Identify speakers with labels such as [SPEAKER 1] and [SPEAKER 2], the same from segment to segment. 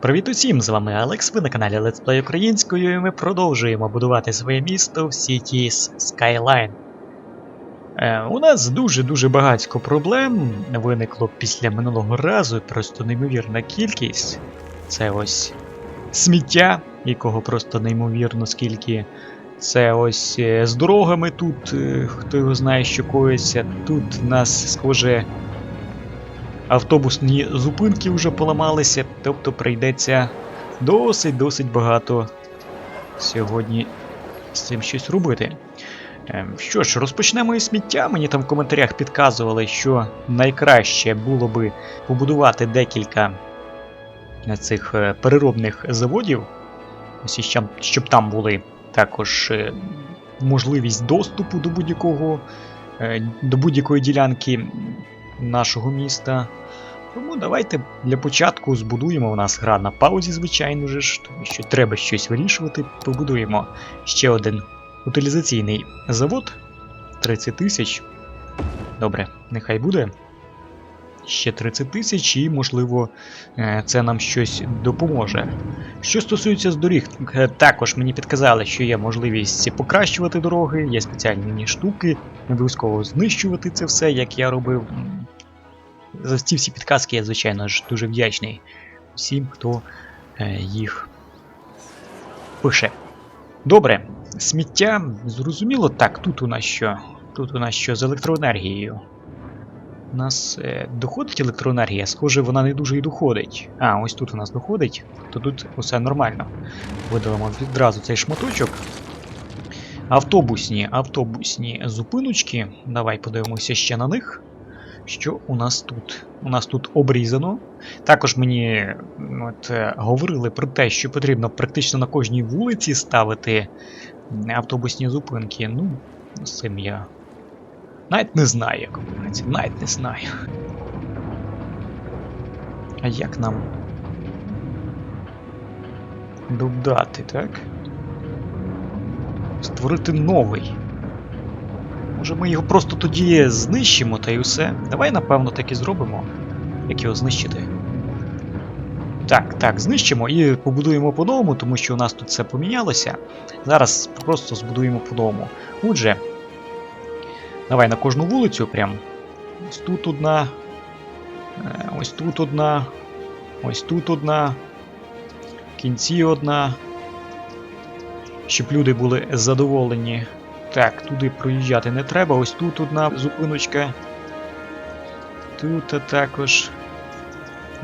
[SPEAKER 1] Привіт усім! З вами Алекс, ви на каналі Let's Play Українською, і ми продовжуємо будувати своє місто в Cities Skyline. Е, у нас дуже-дуже багатько проблем виникло після минулого разу, просто неймовірна кількість. Це ось сміття, якого просто неймовірно скільки. Це ось е, з дорогами тут, е, хто його знає, що коїться. Тут в нас, схоже, автобусні зупинки вже поламалися, тобто прийдеться досить-досить багато сьогодні з цим щось робити. Ем, Що ж, розпочнемо із сміття. Мені там в коментарях підказували, що найкраще було би побудувати декілька е, цих е, переробних заводів, щоб, там були також е, можливість доступу до будь-якого до будь-якої ділянки нашого міста. Тому давайте для початку збудуємо. У нас гра на паузі, звичайно ж, тому що треба щось вирішувати. Побудуємо ще один утилізаційний завод 30 тисяч. Добре, нехай буде. Ще 30 тисяч, і, можливо, е, це нам щось допоможе. Що стосується з доріг, е, також мені підказали, що є можливість покращувати дороги, є спеціальні штуки, обов'язково знищувати це все, як я робив. За ці всі підказки я, звичайно ж, дуже вдячний всім, хто е, їх пише. Добре, сміття, зрозуміло, так, тут у нас що? Тут у нас що з електроенергією. У нас е, доходить електроенергія, схоже, вона не дуже і доходить. А, ось тут у нас доходить, то тут усе нормально. Видалимо відразу цей шматочок. Автобусні, автобусні зупиночки. Давай подивимося ще на них. Що у нас тут? У нас тут обрізано. Також мені от, е, говорили про те, що потрібно практично на кожній вулиці ставити автобусні зупинки. Ну, з цим я навіть не знаю, як говориться, навіть не знаю. А як нам додати, так? Створити новий. Може ми його просто тоді знищимо та й усе. Давай, напевно, так і зробимо. Як його знищити? Так, так, знищимо і побудуємо по-новому, тому що у нас тут все помінялося. Зараз просто збудуємо по-новому. Отже, давай на кожну вулицю прям. Ось тут одна. е, Ось тут одна. Ось тут одна. В кінці одна. Щоб люди були задоволені. Так, туди проїжджати не треба. Ось тут одна зупиночка. Тут також.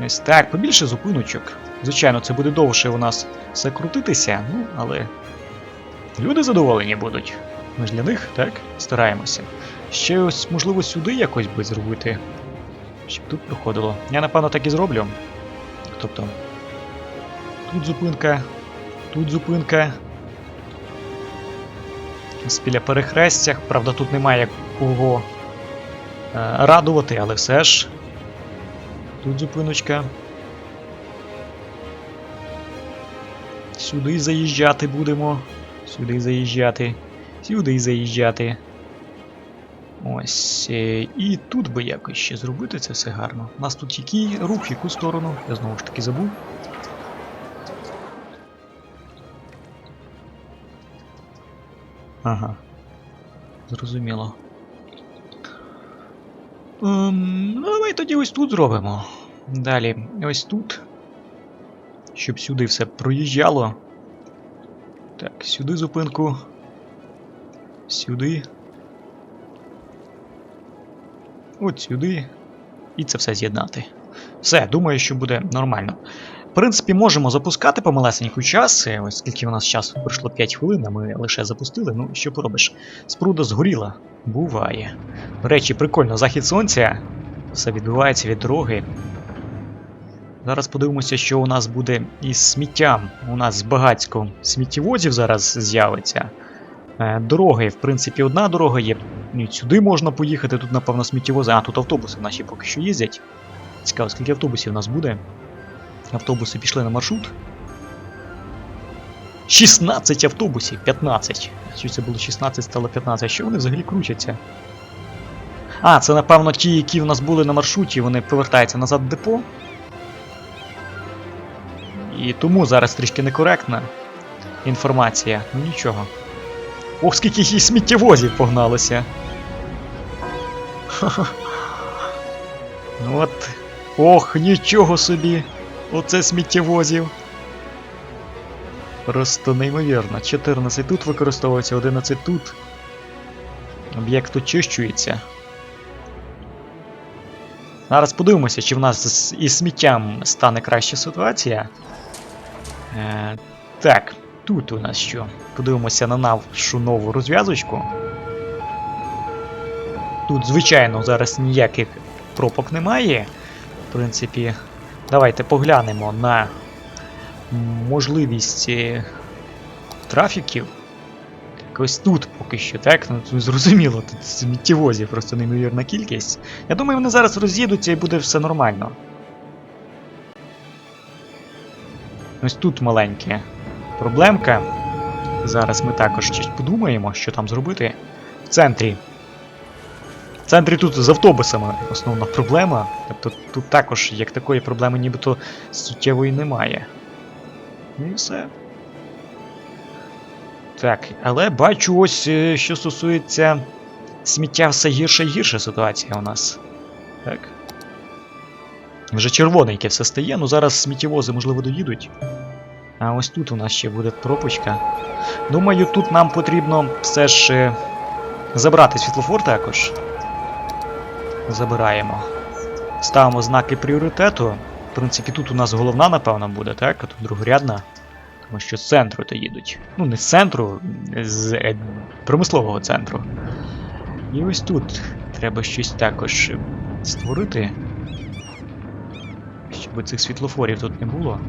[SPEAKER 1] Ось так, побільше зупиночок. Звичайно, це буде довше у нас все крутитися, ну, але люди задоволені будуть. Ми ж для них, так? Стараємося. Ще ось, можливо, сюди якось би зробити. Щоб тут проходило. Я напевно так і зроблю. Тобто. Тут зупинка, тут зупинка. Ось біля перехрестях. Правда, тут немає кого е, радувати, але все ж. Тут зупиночка. Сюди заїжджати будемо. Сюди заїжджати. Сюди заїжджати. Ось. е, І тут би якось ще зробити це все гарно. У нас тут який рух, в яку сторону? Я знову ж таки забув. Ага. Зрозуміло. Ем, ну, давай тоді ось тут зробимо. Далі, ось тут. Щоб сюди все проїжджало. Так, сюди зупинку. Сюди. От сюди. І це все з'єднати. Все, думаю, що буде нормально. Принципі, можемо запускати помалесеньку час. е, Ось скільки у нас часу пройшло 5 хвилин, а ми лише запустили. Ну, що поробиш? Спруда згоріла. Буває. До речі, прикольно, захід сонця. Все відбувається від дороги. Зараз подивимося, що у нас буде із сміттям. У нас багатько сміттєвозів зараз з'явиться. Е, Дороги, в принципі, одна дорога є. Сюди можна поїхати, тут, напевно, сміттєвози. А, тут автобуси наші поки що їздять. Цікаво, скільки автобусів у нас буде. Автобуси пішли на маршрут. 16 автобусів, 15. Чи це було 16, стало 15. Що вони взагалі крутяться? А, це напевно ті, які в нас були на маршруті, вони повертаються назад в депо. І тому зараз трішки некоректна інформація. Ну нічого. Ох, скільки їх сміттєвозів погналося. Ну От. Ох, нічого собі. Оце сміттєвозів. Просто неймовірно. 14 тут використовується, 11 тут. Об'єкт очищується. Зараз подивимося, чи в нас із сміттям стане краща ситуація. Е, так, тут у нас що? Подивимося на нашу нову розв'язочку. Тут, звичайно, зараз ніяких пропок немає. В принципі, давайте поглянемо на можливість е, трафіків. Ось тут поки що, так? Ну, зрозуміло, тут сміттєвозів просто неймовірна кількість. Я думаю, вони зараз роз'їдуться і буде все нормально. Ось тут маленьке проблемка. Зараз ми також щось подумаємо, що там зробити. В центрі. В центрі тут з автобусами основна проблема. Тобто тут також як такої проблеми нібито суттєвої немає. Ну І все. Так, але бачу ось, е, що стосується сміття, все гірше і гірша ситуація у нас. Так. Вже червоненьке все стає, ну зараз сміттєвози, можливо, доїдуть. А ось тут у нас ще буде пропочка. Думаю, тут нам потрібно все ж е, забрати світлофор також. Забираємо. Ставимо знаки пріоритету. В принципі, тут у нас головна, напевно, буде, так? Тут другорядна. Тому що з центру то їдуть. Ну, не з центру, з е, промислового центру. І ось тут треба щось також створити. Щоб цих світлофорів тут не було.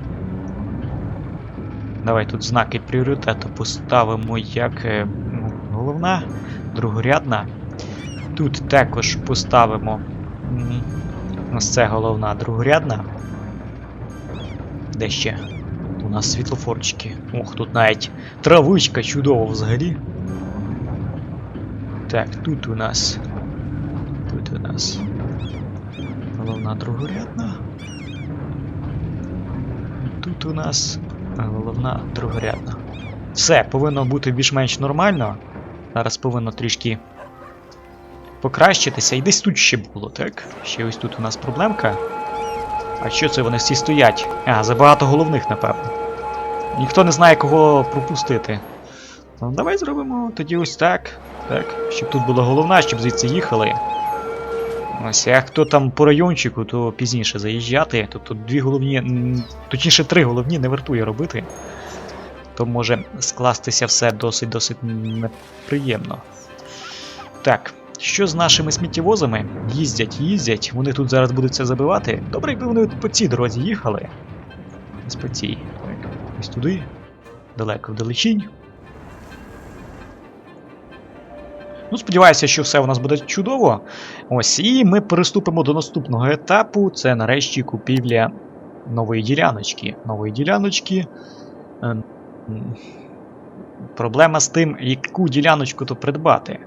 [SPEAKER 1] Давай тут знаки пріоритету поставимо як е, головна, другорядна. Тут також поставимо. м, Ось це головна другорядна. Де ще? У нас світлофорчики. Ох, тут навіть травичка чудово взагалі. Так, тут у нас. Тут у нас. Головна другорядна. Тут у нас головна другорядна. Все, повинно бути більш-менш нормально. Зараз повинно трішки покращитися. І десь тут ще було, так? Ще ось тут у нас проблемка. А що це вони всі стоять? А, забагато головних, напевно. Ніхто не знає, кого пропустити. Ну, давай зробимо тоді ось так. Так, щоб тут була головна, щоб звідси їхали. Ось, а хто там по райончику, то пізніше заїжджати. Тобто дві головні, точніше три головні не вартує робити. То може скластися все досить-досить неприємно. Так, що з нашими сміттєвозами? Їздять, їздять, вони тут зараз будуть це забивати. Добре, якби вони по цій дорозі їхали. Ось по цій. Ось туди. Далеко вдалечінь. Ну, сподіваюся, що все у нас буде чудово. Ось, і ми переступимо до наступного етапу. Це нарешті купівля нової діляночки. Нової діляночки. Е, Проблема з тим, яку діляночку то придбати.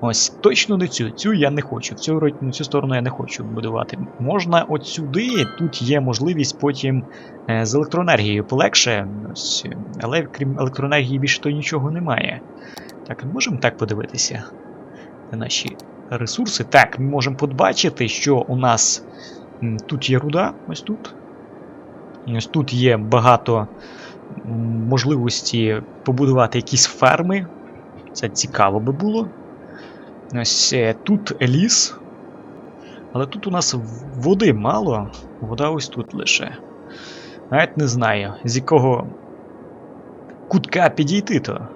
[SPEAKER 1] Ось, точно не цю. Цю я не хочу. В цю, ро- на цю сторону я не хочу будувати. Можна от сюди, тут є можливість потім е, з електроенергією полегше. Ось, але крім електроенергії більше то нічого немає. Так, можемо так подивитися на наші ресурси. Так, ми можемо побачити, що у нас тут є руда, ось тут. Ось тут є багато можливості побудувати якісь ферми. Це цікаво би було. Ось е, тут ліс. Але тут у нас води мало, вода ось тут лише. Навіть не знаю, з якого кутка підійти то.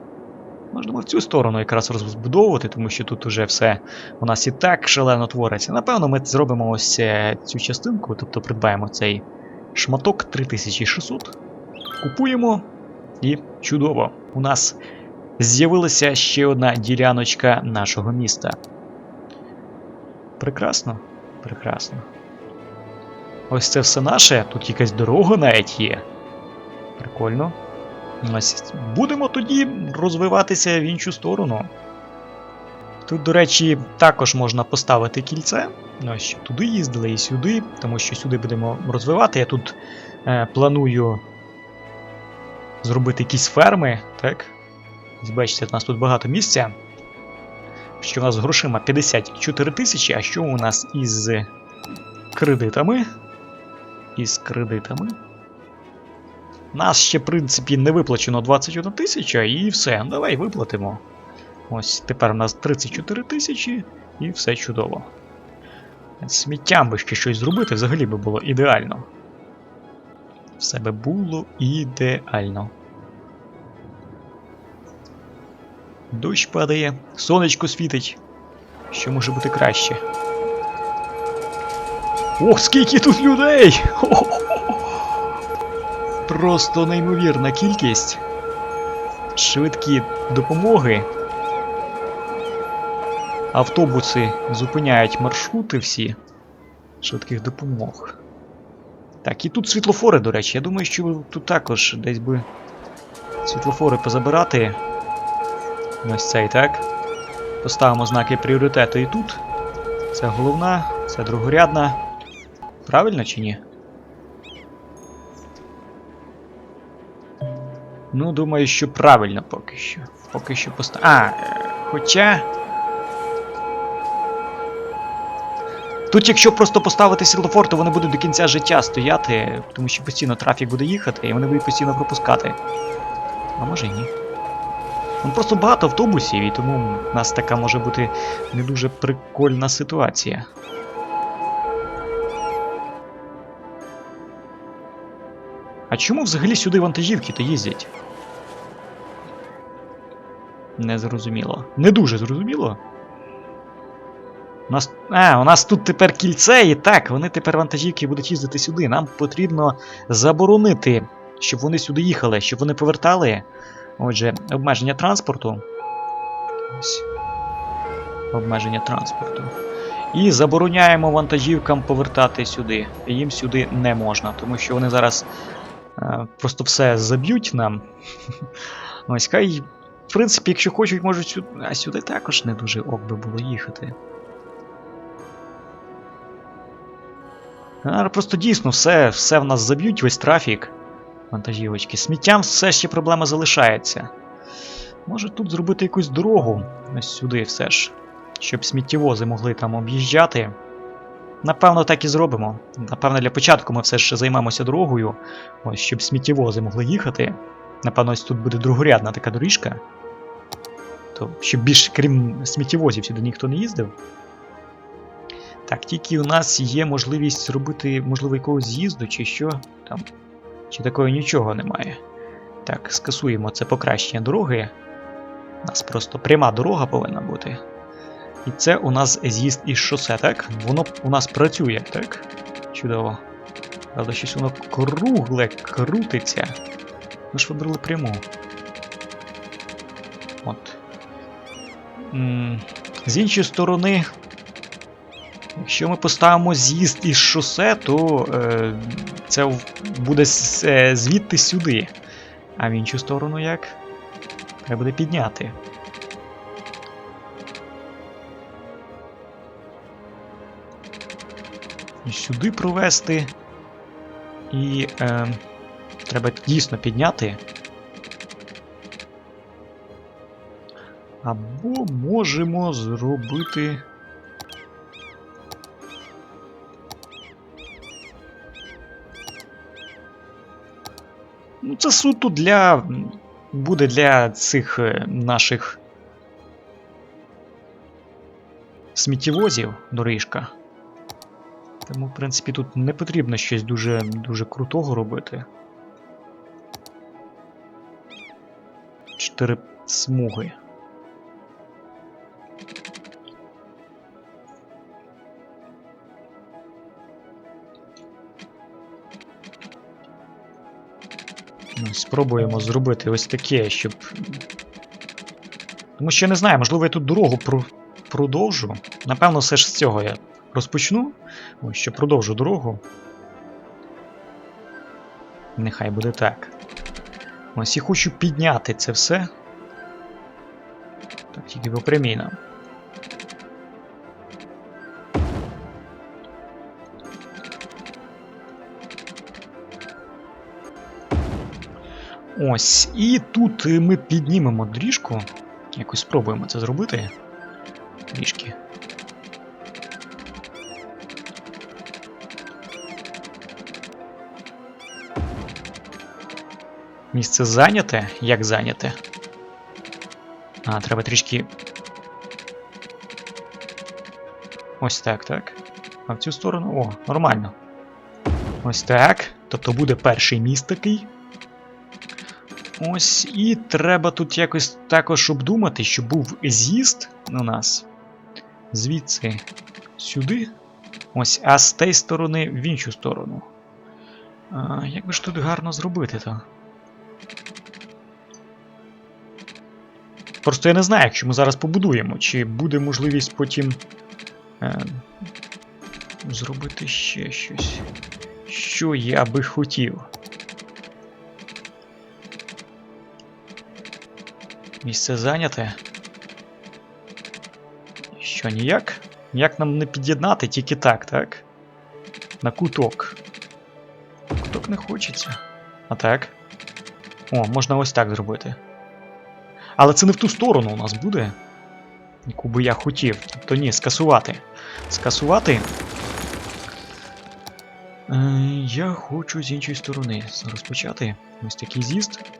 [SPEAKER 1] Можемо в цю сторону якраз розбудовувати, тому що тут уже все у нас і так шалено твориться. Напевно, ми зробимо ось е, цю частинку, тобто придбаємо цей шматок 3600, купуємо і чудово. У нас з'явилася ще одна діляночка нашого міста. Прекрасно, прекрасно. Ось це все наше, тут якась дорога навіть є. Прикольно. Ось будемо тоді розвиватися в іншу сторону. Тут, до речі, також можна поставити кільце. Ось туди їздили і сюди, тому що сюди будемо розвивати. Я тут е, планую зробити якісь ферми, так? Бачите, у нас тут багато місця. Що у нас з грошима 54 тисячі, а що у нас із кредитами? Із кредитами. Нас ще, в принципі, не виплачено 21 тисяча, і все, давай виплатимо. Ось тепер у нас 34 тисячі, і все чудово. Сміттям би ще щось зробити взагалі би було ідеально. Все би було ідеально. Дощ падає, сонечко світить. Що може бути краще? Ох, скільки тут людей! Хо-хо-хо! Просто неймовірна кількість. Швидкі допомоги. Автобуси зупиняють маршрути всі швидких допомог. Так, і тут світлофори, до речі. Я думаю, що тут також десь би світлофори позабирати. Ось цей, так. Поставимо знаки пріоритету і тут. Це головна, це другорядна. Правильно чи ні? Ну, думаю, що правильно поки що. Поки що поста. А, е, хоча. Тут, якщо просто поставити світлофор, то вони будуть до кінця життя стояти, тому що постійно трафік буде їхати, і вони будуть постійно пропускати. А може і ні. Там просто багато автобусів, і тому в нас така може бути не дуже прикольна ситуація. А чому взагалі сюди вантажівки то їздять? Не зрозуміло. Не дуже зрозуміло. У нас. А, у нас тут тепер кільце, і так, вони тепер вантажівки будуть їздити сюди. Нам потрібно заборонити, щоб вони сюди їхали, щоб вони повертали. Отже, обмеження транспорту. Ось. Обмеження транспорту. І забороняємо вантажівкам повертати сюди. Їм сюди не можна, тому що вони зараз е, просто все заб'ють нам. Ось хай, в принципі, якщо хочуть, можуть сюди. А сюди також не дуже ок би було їхати. А, Просто дійсно все, все в нас заб'ють, весь трафік вантажівочки. Сміттям все ще проблема залишається. Може тут зробити якусь дорогу ось сюди все ж, щоб сміттєвози могли там об'їжджати. Напевно, так і зробимо. Напевно, для початку ми все ж займемося дорогою, ось, щоб сміттєвози могли їхати. Напевно, ось тут буде другорядна така доріжка. То, щоб більш крім сміттєвозів сюди ніхто не їздив. Так, тільки у нас є можливість зробити, можливо, якогось з'їзду, чи що там. Чи такого нічого немає. Так, скасуємо це покращення дороги. У нас просто пряма дорога повинна бути. І це у нас з'їзд із шосе, так? Воно у нас працює, так? Чудово. Правда, щось воно кругле крутиться. Ми ж вибрали пряму. От. З іншої сторони, Якщо ми поставимо з'їзд із шосе, то е, це буде е, звідти сюди. А в іншу сторону як? Треба буде підняти. І сюди провести. І е, треба дійсно підняти. Або можемо зробити. Це суто для. буде для цих е, наших сміттєвозів доріжка. Тому, в принципі, тут не потрібно щось дуже, дуже крутого робити. Чотири смуги. Спробуємо зробити ось таке, щоб. Тому що я не знаю, можливо, я тут дорогу про... продовжу. Напевно, все ж з цього я розпочну. Ось що продовжу дорогу. Нехай буде так. Ось і хочу підняти це все. Так, тільки попрямійно. Ось. І тут е, ми піднімемо доріжку. Якось спробуємо це зробити. Трішки. Місце зайняте? Як зайняте? А, треба трішки. Ось так, так. А в цю сторону. О, нормально. Ось так. Тобто буде перший міст такий. Ось, і треба тут якось також обдумати, щоб був з'їзд у нас. Звідси сюди. Ось, а з тієї сторони в іншу сторону. А, Як би ж тут гарно зробити то? Просто я не знаю, якщо ми зараз побудуємо, чи буде можливість потім е, зробити ще щось. Що я би хотів. Місце зайняте. Що ніяк? Ніяк нам не під'єднати, тільки так, так? На куток. Куток не хочеться. А так? О, можна ось так зробити. Але це не в ту сторону у нас буде. Яку би я хотів. Тобто ні, скасувати. Скасувати. Е, я хочу з іншої сторони розпочати. Ось такий з'їзд.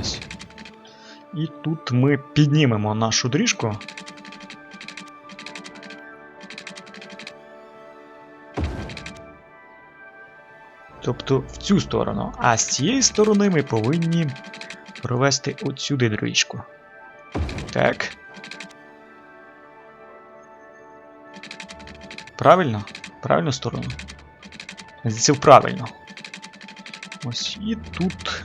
[SPEAKER 1] Ось. І тут ми піднімемо нашу доріжку. Тобто в цю сторону. А з цієї сторони ми повинні провести от сюди доріжку. Так. Правильно? Правильну сторону? Здається, правильно. Ось і тут.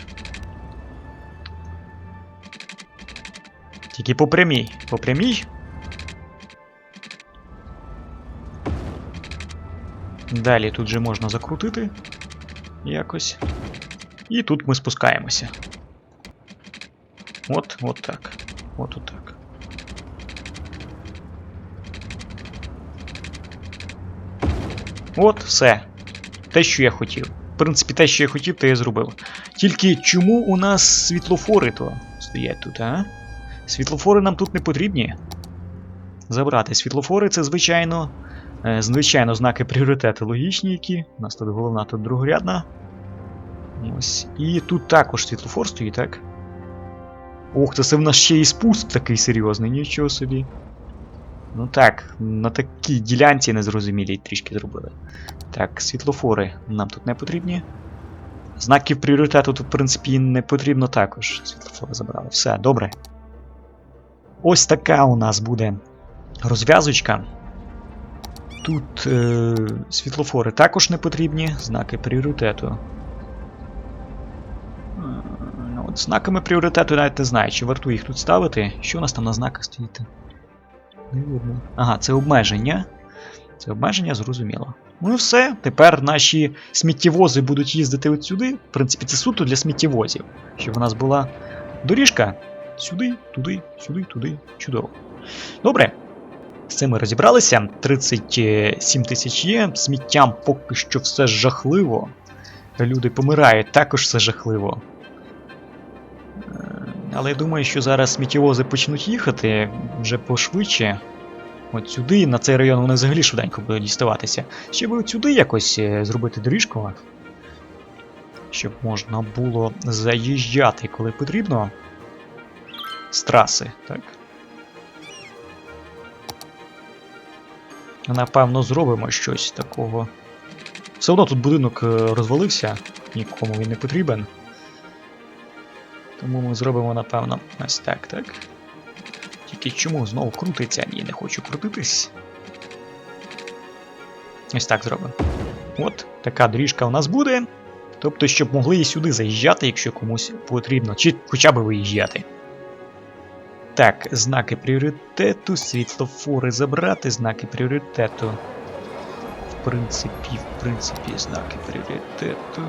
[SPEAKER 1] Тільки по прямій. По прямій. Далі тут же можна закрутити якось. І тут ми спускаємося. От, от так. От отак. От, все. Те, що я хотів. В принципі, те, що я хотів, те я зробив. Тільки чому у нас світлофори то стоять тут, а? Світлофори нам тут не потрібні. Забрати світлофори це, звичайно. е, Звичайно, знаки пріоритету логічні, які. У нас тут головна, тут другорядна. Ось. І тут також світлофор стоїть, так? Ох, це в нас ще і спуск такий серйозний, нічого собі. Ну так, на такій ділянці незрозумілій трішки зробили. Так, світлофори нам тут не потрібні. Знаків пріоритету тут, в принципі, не потрібно також. Світлофори забрали. Все, добре. Ось така у нас буде розв'язочка. Тут е, світлофори також не потрібні, знаки пріоритету. Е, ну, От знаками пріоритету навіть не знаю, чи вартує їх тут ставити. Що у нас там на знаках стоїть? Не видно. Ага, це обмеження. Це обмеження, зрозуміло. Ну і все. Тепер наші сміттєвози будуть їздити от сюди. В принципі, це суто для сміттєвозів. Щоб у нас була доріжка сюди, туди, сюди, туди. Чудово. Добре. З цим ми розібралися. 37 тисяч є. Сміттям поки що все жахливо. Люди помирають, також все жахливо. Е, Але я думаю, що зараз сміттєвози почнуть їхати вже пошвидше. От сюди, на цей район вони взагалі швиденько будуть діставатися. Ще би от сюди якось е, зробити доріжку. Щоб можна було заїжджати, коли потрібно. З траси, так. Напевно, зробимо щось такого. Все одно тут будинок е, розвалився, нікому він не потрібен. Тому ми зробимо, напевно, ось так, так. Тільки чому знову крутиться? Ні, не хочу крутитись. Ось так зробимо. От, така доріжка у нас буде. Тобто, щоб могли і сюди заїжджати, якщо комусь потрібно, чи хоча б виїжджати. Так, знаки пріоритету, світлофори забрати, знаки пріоритету. В принципі, в принципі, знаки пріоритету.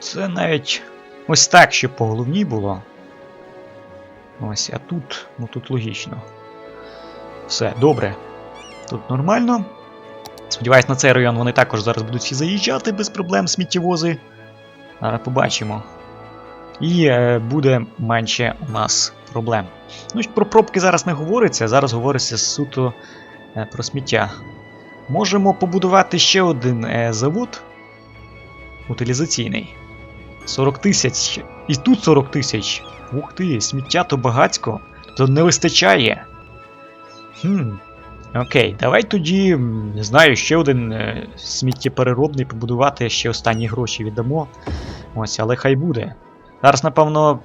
[SPEAKER 1] Це навіть ось так, щоб по головній було. Ось, а тут, ну тут логічно. Все, добре. Тут нормально. Сподіваюсь, на цей район вони також зараз будуть всі заїжджати без проблем сміттєвози. Зараз побачимо. І е, буде менше у нас проблем. Ну, про пробки зараз не говориться, зараз говориться суто е, про сміття. Можемо побудувати ще один е, завод утилізаційний. 40 тисяч. І тут 40 тисяч. Ух ти, сміття то багацько. То не вистачає. Хм. Окей, давай тоді, не знаю, ще один сміттєпереробний побудувати, ще останні гроші віддамо. Ось, але хай буде. Зараз, напевно,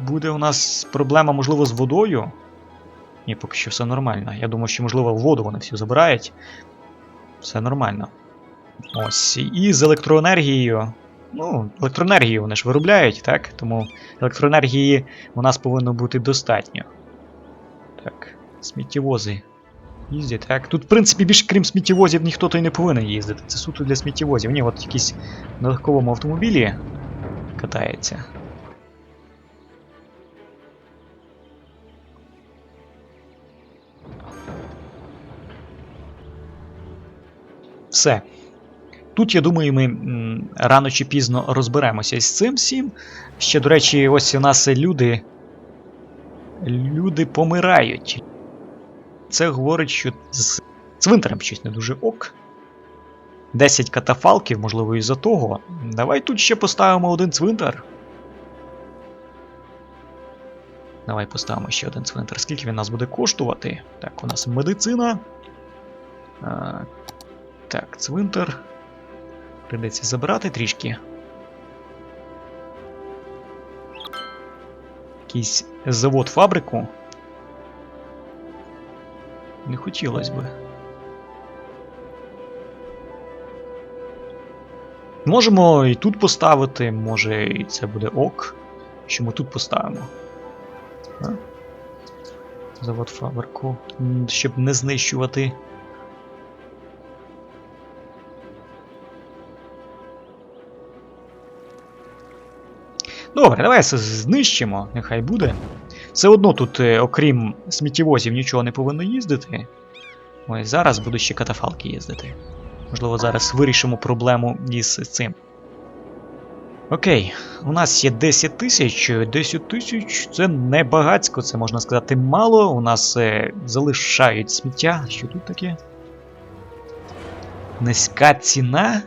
[SPEAKER 1] буде у нас проблема, можливо, з водою. Ні, поки що все нормально. Я думаю, що, можливо, воду вони всю забирають. Все нормально. Ось. І з електроенергією. Ну, електроенергію вони ж виробляють, так? Тому електроенергії у нас повинно бути достатньо. Так, сміттєвози. Їздять, так. Тут, в принципі, більше крім сміттєвозів, ніхто то й не повинен їздити. Це суто для сміттєвозів. Ні, от якісь на легковому автомобілі катається. Все. Тут, я думаю, ми рано чи пізно розберемося з цим всім. Ще, до речі, ось у нас люди. Люди помирають. Це говорить, що з цвинтарем щось не дуже ок. 10 катафалків, можливо, із-за того. Давай тут ще поставимо один цвинтар. Давай поставимо ще один цвинтар. Скільки він нас буде коштувати? Так, у нас медицина. А, так, цвинтар. Придеться забирати трішки. Якийсь завод фабрику. Не хотілося би. Можемо і тут поставити, може і це буде ок. Що ми тут поставимо. А? Завод фабрику. Щоб не знищувати. Добре, давай це знищимо, нехай буде. Все одно тут, е, окрім сміттєвозів, нічого не повинно їздити. Ось зараз будуть ще катафалки їздити. Можливо, зараз вирішимо проблему із цим. Окей, у нас є 10 тисяч. 10 тисяч це не багацько, це можна сказати мало. У нас е, залишають сміття. Що тут таке? Низька ціна.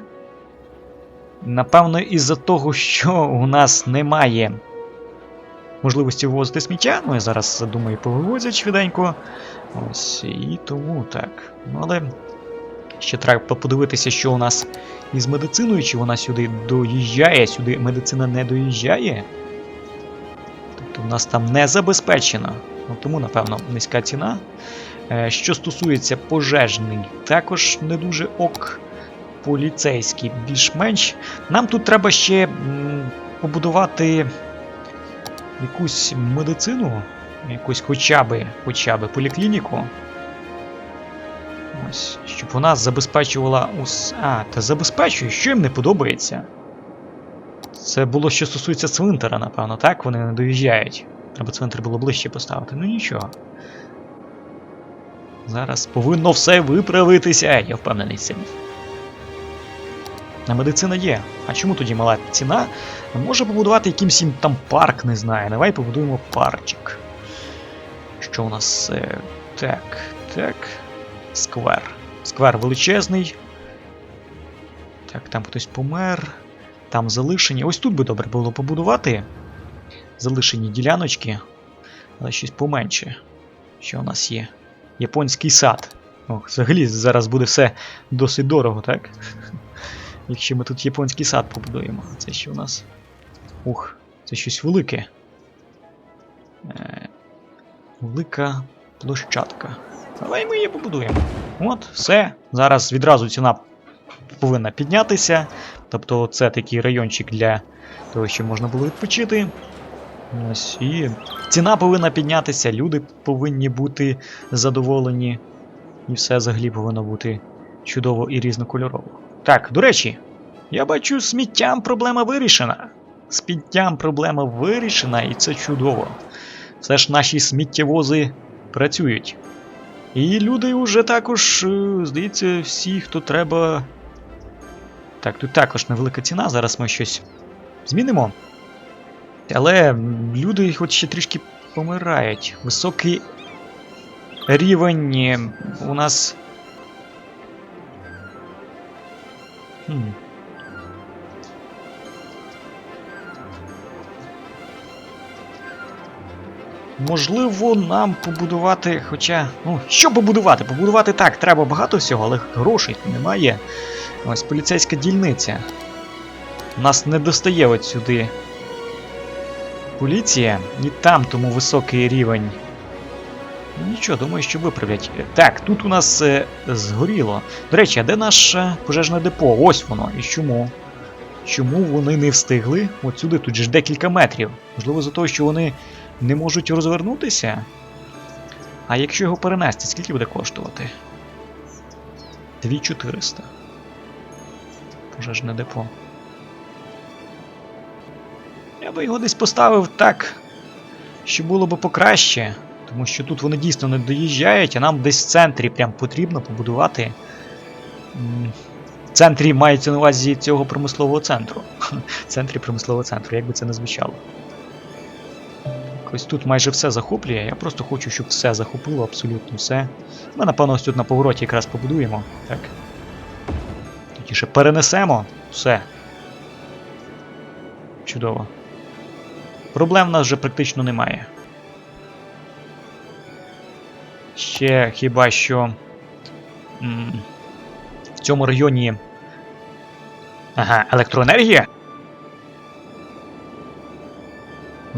[SPEAKER 1] Напевно, із-за того, що у нас немає можливості вивозити сміття. Ну, я зараз думаю, повивозять швиденько. Ось, і тому так. Ну, але ще треба подивитися, що у нас із медициною, чи вона сюди доїжджає, сюди медицина не доїжджає. Тобто в нас там не забезпечено. Ну, тому, напевно, низька ціна. Е, Що стосується пожежний, також не дуже ок. Поліцейський більш-менш. Нам тут треба ще побудувати якусь медицину, якусь хоча би, хоча би поліклініку. Ось, щоб вона забезпечувала ус. А, та забезпечує, що їм не подобається. Це було, що стосується цвинтара, напевно, так? Вони не доїжджають. Треба цвинтар було ближче поставити. Ну нічого. Зараз повинно все виправитися, я впевнений цим. А медицина є. А чому тоді мала ціна? Може побудувати якимсь їм там парк, не знаю. Давай побудуємо парчик. Що у нас? Е, так, так. Сквер. Сквер величезний. Так, там хтось помер. Там залишені. Ось тут би добре було побудувати. Залишені діляночки. Але щось поменше. Що у нас є? Японський сад. Ох, взагалі зараз буде все досить дорого, так? Якщо ми тут японський сад побудуємо. Це що у нас? Ух, це щось велике. Е, велика площадка. Але ми її побудуємо. От, все. Зараз відразу ціна повинна піднятися. Тобто це такий райончик для того, щоб можна було відпочити. Ось, і ціна повинна піднятися, люди повинні бути задоволені. І все взагалі повинно бути чудово і різнокольорово. Так, до речі, я бачу, сміттям проблема вирішена. Сміттям проблема вирішена, і це чудово. Все ж наші сміттєвози працюють. І люди вже також, е, здається, всі, хто треба. Так, тут також невелика ціна, зараз ми щось змінимо. Але люди хоч ще трішки помирають. Високий рівень е, у нас. Хм. Можливо, нам побудувати, хоча. Ну, що побудувати? Побудувати так, треба багато всього, але грошей немає. Ось поліцейська дільниця. Нас не достає от сюди. Поліція, і там тому високий рівень. Нічого, думаю, що виправлять. Так, тут у нас е, згоріло. До речі, а де наше пожежне депо? Ось воно. І чому? Чому вони не встигли? От сюди, тут же ж декілька метрів. Можливо, за того, що вони не можуть розвернутися? А якщо його перенести, скільки буде коштувати? 2400. Пожежне депо. Я би його десь поставив так, що було б покраще. Тому що тут вони дійсно не доїжджають, а нам десь в центрі прям потрібно побудувати. В центрі мається на увазі цього промислового центру. В центрі промислового центру, як би це не звучало. Ось тут майже все захоплює. Я просто хочу, щоб все захопило, абсолютно все. Ми, напевно, ось тут на повороті якраз побудуємо. Так. Ще перенесемо все. Чудово. Проблем в нас вже практично немає. Ще хіба що. В цьому районі. Ага, електроенергія?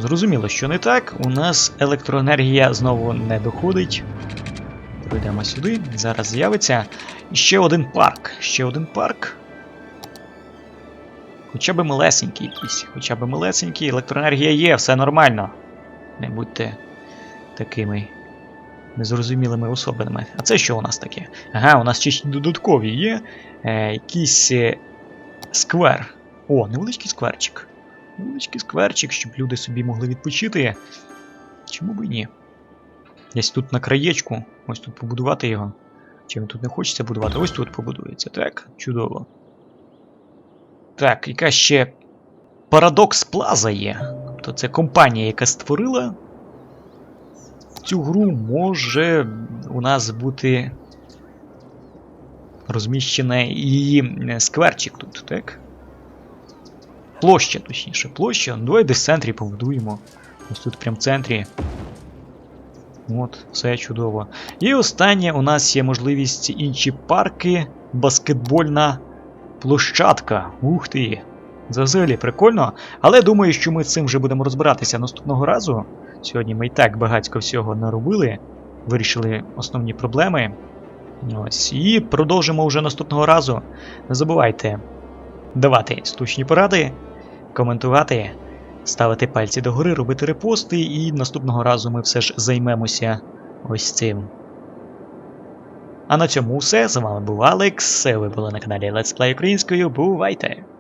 [SPEAKER 1] Зрозуміло, що не так. У нас електроенергія знову не доходить. Пройдемо сюди. Зараз з'явиться. І ще один парк. Ще один парк. Хоча б малесенький якийсь. Хоча б малесенький, електроенергія є, все нормально. Не будьте такими незрозумілими особинами. А це що у нас таке? Ага, у нас ще додаткові є. Е, якийсь е, сквер. О, невеличкий скверчик. Невеличкий скверчик, щоб люди собі могли відпочити. Чому б і ні? Десь тут на краєчку, ось тут побудувати його. Чим тут не хочеться будувати, ось тут побудується. Так, чудово. Так, яка ще Paradox Plaza є. Тобто це компанія, яка створила цю гру, може у нас бути розміщена її е, скверчик тут, так? Площа, точніше, площа. Ну, Давай десь в центрі побудуємо. Ось тут прям в центрі. От, все чудово. І останнє у нас є можливість інші парки, баскетбольна площадка. Ух ти! Взагалі прикольно. Але думаю, що ми цим вже будемо розбиратися наступного разу. Сьогодні ми і так багатько всього наробили, вирішили основні проблеми. Ось. І продовжимо вже наступного разу. Не забувайте давати слушні поради, коментувати, ставити пальці догори, робити репости, і наступного разу ми все ж займемося ось цим. А на цьому все. З вами був Алекс. Ви були на каналі Let's Play Українською. Бувайте!